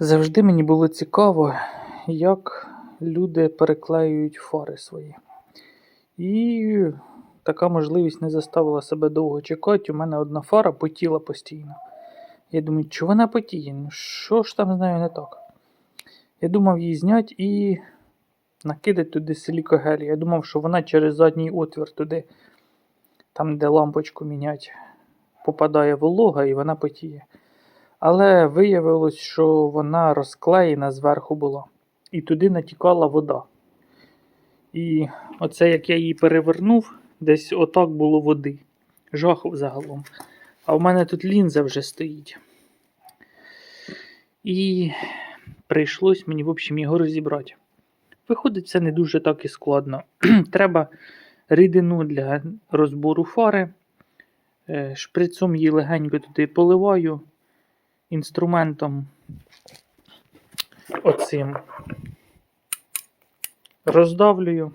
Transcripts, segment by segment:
Завжди мені було цікаво, як люди переклеюють фари свої. І така можливість не заставила себе довго чекати. У мене одна фара потіла постійно. Я думаю, чи вона потіє? Ну, що ж там з нею не так? Я думав її зняти і накидати туди силікогель. Я думав, що вона через задній отвір туди, там, де лампочку мінять, попадає волога і вона потіє. Але виявилось, що вона розклеєна зверху була. І туди натікала вода. І оце як я її перевернув, десь отак було води. Жах загалом. А в мене тут лінза вже стоїть. І прийшлось мені, в общем, його розібрати. Виходить, це не дуже так і складно. Треба рідину для розбору фари. Е, Шприцом її легенько туди поливаю інструментом оцим роздавлюю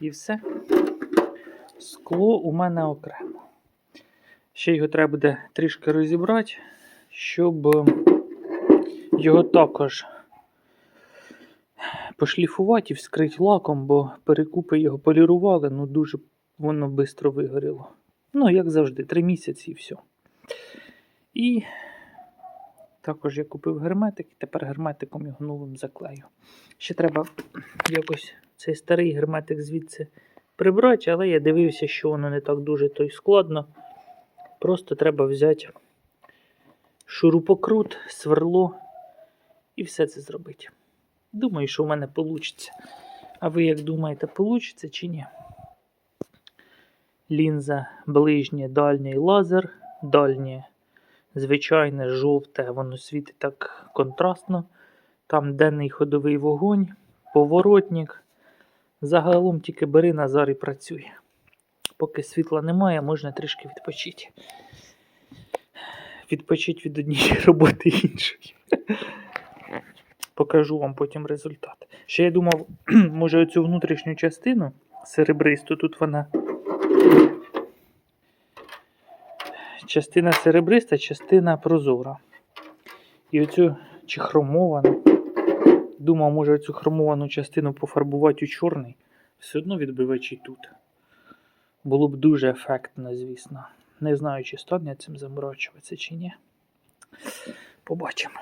і все. Скло у мене окремо. Ще його треба буде трішки розібрати, щоб його також пошліфувати і вскрити лаком, бо перекупи його полірували, ну дуже воно швидко вигоріло. Ну, як завжди, 3 місяці і все. І також я купив герметик, і тепер герметиком його новим заклею. Ще треба якось цей старий герметик звідси прибрати, але я дивився, що воно не так дуже то й складно. Просто треба взяти шурупокрут, сверло і все це зробити. Думаю, що в мене вийде. А ви як думаєте, вийде чи ні? Лінза ближнє, дальній лазер, дальнє звичайне жовте, воно світить так контрастно. Там денний ходовий вогонь, поворотник. Загалом тільки бери Назар і працює. Поки світла немає, можна трішки відпочити. Відпочити від однієї роботи іншої. Покажу вам потім результат. Ще я думав, може оцю внутрішню частину серебристу, тут вона частина серебриста, частина прозора. І оцю чи хромовану. Думав, може цю хромовану частину пофарбувати у чорний. Все одно відбивачі тут. Було б дуже ефектно, звісно. Не знаю, чи стане цим заморочуватися чи ні. Побачимо.